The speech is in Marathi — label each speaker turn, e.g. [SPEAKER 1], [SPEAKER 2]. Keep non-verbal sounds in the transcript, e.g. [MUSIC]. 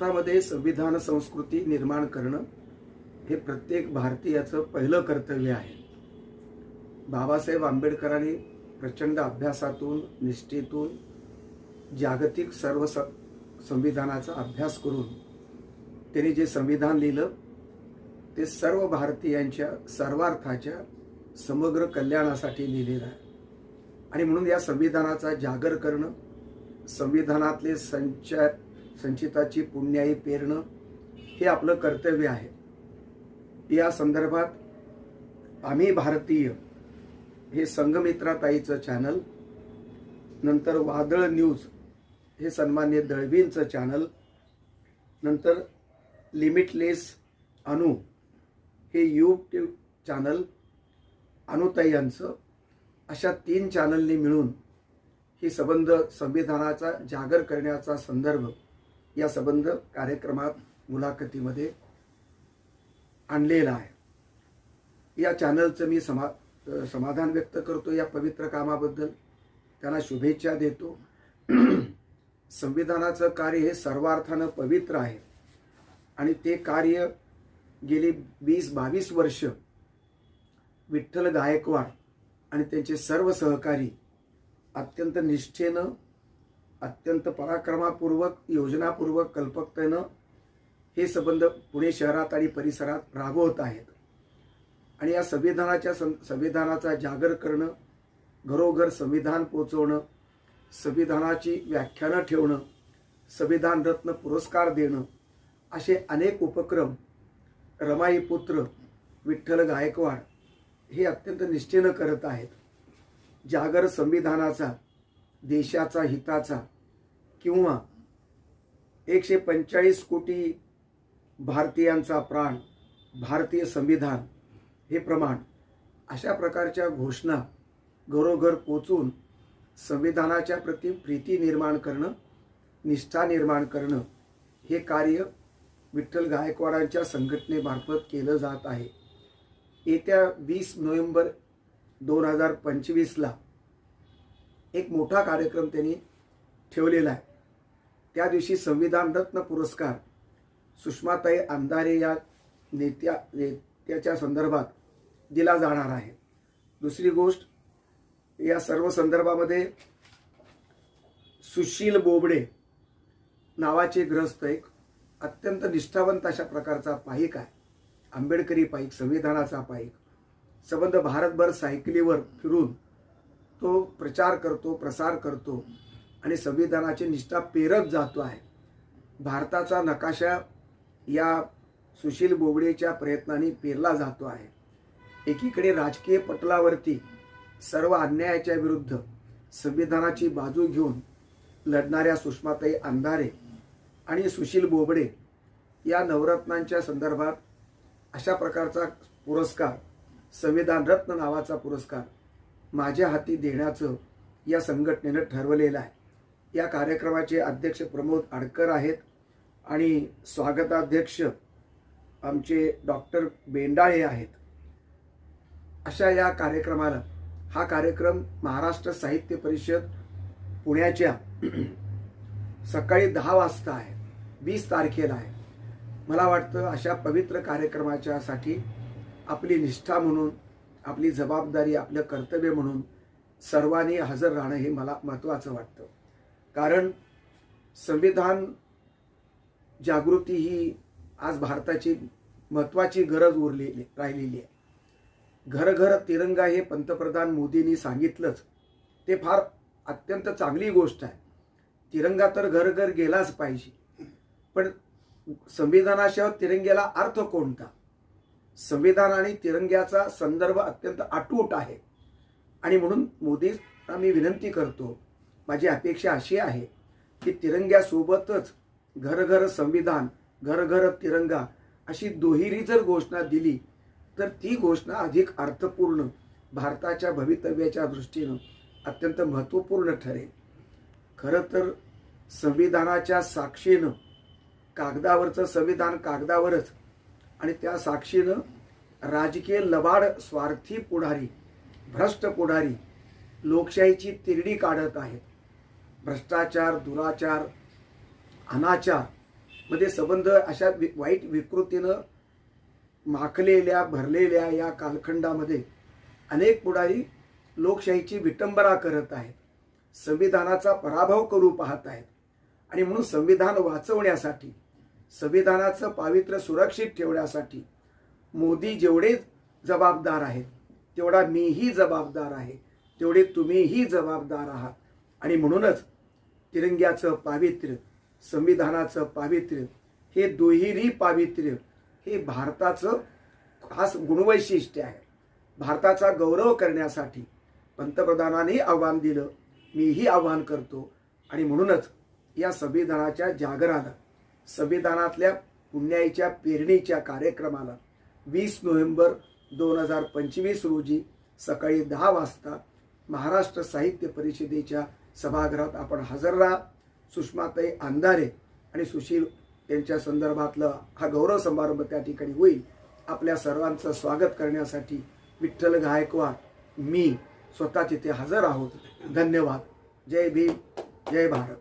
[SPEAKER 1] भारतामध्ये संविधान संस्कृती निर्माण करणं हे प्रत्येक भारतीयाचं पहिलं कर्तव्य आहे. बाबासाहेब आंबेडकरांनी प्रचंड अभ्यासातून निष्ठेतून जागतिक सर्व स संविधानाचा अभ्यास करून त्यांनी जे संविधान लिहिलं ते सर्व भारतीयांच्या सर्वार्थाच्या समग्र कल्याणासाठी लिहिलेलं आहे. आणि म्हणून या संविधानाचा जागर करणं संविधानातले संचार संचिताची पुण्याई पेरणं हे आपलं कर्तव्य आहे. या संदर्भात आम्ही भारतीय हे संगमित्राताईचं चॅनल नंतर वादळ न्यूज हे सन्मान्य दळवींचं चॅनल नंतर लिमिटलेस अनु हे यूट्यूब चॅनल अनुताई यांचं अशा तीन चॅनलनी मिळून ही संबंध संविधानाचा जागर करण्याचा संदर्भ या संबंध कार्यक्रमात मुलाखतीमध्ये आणलेला आहे. या चॅनलचं मी समा समाधान व्यक्त करतो या पवित्र कामाबद्दल. त्यांना शुभेच्छा देतो. [CLEARS THROAT] संविधानाचं कार्य हे सर्वार्थानं पवित्र आहे. आणि ते कार्य गेली वीस बावीस वर्ष विठ्ठल गायकवाड आणि त्यांचे सर्व सहकारी अत्यंत निष्ठेनं अत्यंत पराक्रमापूर्वक योजनापूर्वक कल्पकतेनं हे संबंध पुणे शहरात आणि परिसरात राबवत आहेत. आणि या संविधानाच्या सं संविधानाचा जागर करणं घरोघर संविधान पोचवणं संविधानाची व्याख्यानं ठेवणं संविधान रत्न पुरस्कार देणं असे अनेक उपक्रम रमाई पुत्र विठ्ठल गायकवाड हे अत्यंत निष्ठेनं करत आहेत. जागर संविधानाचा देशाचा हिताचा किंवा एकशे पंचेचाळीस कोटी भारतीयांचा प्राण भारतीय संविधान हे प्रमाण अशा प्रकारच्या घोषणा घरोघर पोचून संविधानाच्या प्रती प्रीती निर्माण करणं निष्ठा निर्माण करणं हे कार्य विठ्ठल गायकवाडांच्या संघटनेमार्फत केलं जात आहे. येत्या वीस नोव्हेंबर दोन हजार पंचवीसला एक मोठा कार्यक्रम त्यांनी ठेवलेला आहे. त्या दिवशी संविधान रत्न पुरस्कार सुषमाताई अंधारे या नेत्या नेत्याच्या संदर्भात दिला जाणार आहे. दुसरी गोष्ट या सर्व संदर्भामध्ये सुशील बोबडे नावाचे ग्रस्त एक अत्यंत निष्ठावंत अशा प्रकारचा पाईक आहे. आंबेडकरी पाईक संविधानाचा पाईक सबंध भारतभर सायकलीवर फिरून तो प्रचार करतो प्रसार करतो. आणि संविधानाची निष्ठा पेरत जातो आहे. भारताचा नकाशा या सुशील बोबडेच्या प्रयत्नांनी पेरला जातो आहे. एकीकडे राजकीय पटलावरती सर्व अन्यायाच्या विरुद्ध संविधानाची बाजू घेऊन लढणाऱ्या सुषमाताई अंधारे आणि सुशील बोबडे या नवरत्नांच्या संदर्भात अशा प्रकारचा पुरस्कार संविधान रत्न नावाचा पुरस्कार माझ्या हाती देण्याचं या संघटनेनं ठरवलेलं आहे. या कार्यक्रमाचे अध्यक्ष प्रमोद आडकर आहेत आणि स्वागताध्यक्ष आमचे डॉक्टर बेंडाळे आहेत. अशा या कार्यक्रमाला हा कार्यक्रम महाराष्ट्र साहित्य परिषद पुण्याच्या [CLEARS THROAT] सकाळी दहा वाजता आहे वीस तारखेला आहे. मला वाटतं अशा पवित्र कार्यक्रमाच्यासाठी आपली निष्ठा म्हणून आपली जबाबदारी आपलं कर्तव्य म्हणून सर्वांनी हजर राहणं हे मला महत्त्वाचं वाटतं. कारण संविधान जागृती ही आज भारताची महत्त्वाची गरज उरलेली राहिलेली आहे. घरघर तिरंगा हे पंतप्रधान मोदींनी सांगितलंच. ते फार अत्यंत चांगली गोष्ट आहे. तिरंगा तर घर घर गेलाच पाहिजे. पण संविधानाशिवाय तिरंग्याला अर्थ कोणता? संविधान आणि तिरंग्याचा संदर्भ अत्यंत अटूट आहे. आणि म्हणून मोदी मी विनंती करतो माझी अपेक्षा अशी आहे की तिरंग्यासोबतच घर घर संविधान घर घर तिरंगा अशी दुहेरी जर घोषणा दिली तर ती घोषणा अधिक अर्थपूर्ण भारताच्या भवितव्याच्या दृष्टीनं अत्यंत महत्त्वपूर्ण ठरेल. खरं तर संविधानाच्या साक्षीनं कागदावरचं संविधान कागदावरच आणि त्या साक्षीनं राजकीय लबाड स्वार्थी पुढारी भ्रष्ट पुढारी लोकशाहीची तिरडी काढत आहेत. भ्रष्टाचार दुराचार अनाचारमध्ये संबंध अशा वि- वाईट विकृतीनं माखलेल्या भरलेल्या या कालखंडामध्ये अनेक पुढारी लोकशाहीची विटंबना करत आहेत. संविधानाचा पराभव करू पाहत आहेत. आणि म्हणून संविधान वाचवण्यासाठी संविधानाचं पावित्र्य सुरक्षित ठेवण्यासाठी मोदी जेवढे जबाबदार आहेत तेवढा मीही जबाबदार आहे तेवढे तुम्हीही जबाबदार आहात. आणि म्हणूनच तिरंग्याचं पावित्र्य संविधानाचं पावित्र्य हे दुहेरी पावित्र्य हे भारताचं खास गुणवैशिष्ट्य आहे. भारताचा गौरव करण्यासाठी पंतप्रधानांनी आव्हान दिलं. मीही आव्हान करतो. आणि म्हणूनच या संविधानाच्या जागराला संविधानातल्या पुण्याईच्या पेरणीच्या कार्यक्रमाला वीस नोव्हेंबर दोन हजार पंचवीस रोजी सकाळी दहा वाजता महाराष्ट्र साहित्य परिषदेच्या सभागृहात आपण हजर राहा. सुषमाताई अंधारे आणि सुशील यांच्या संदर्भातलं हा गौरव समारंभ त्या ठिकाणी होईल. आपल्या सर्वांचं स्वागत करण्यासाठी विठ्ठल गायकवाड मी स्वतः तिथे हजर आहोत. धन्यवाद. जय भीम. जय भारत.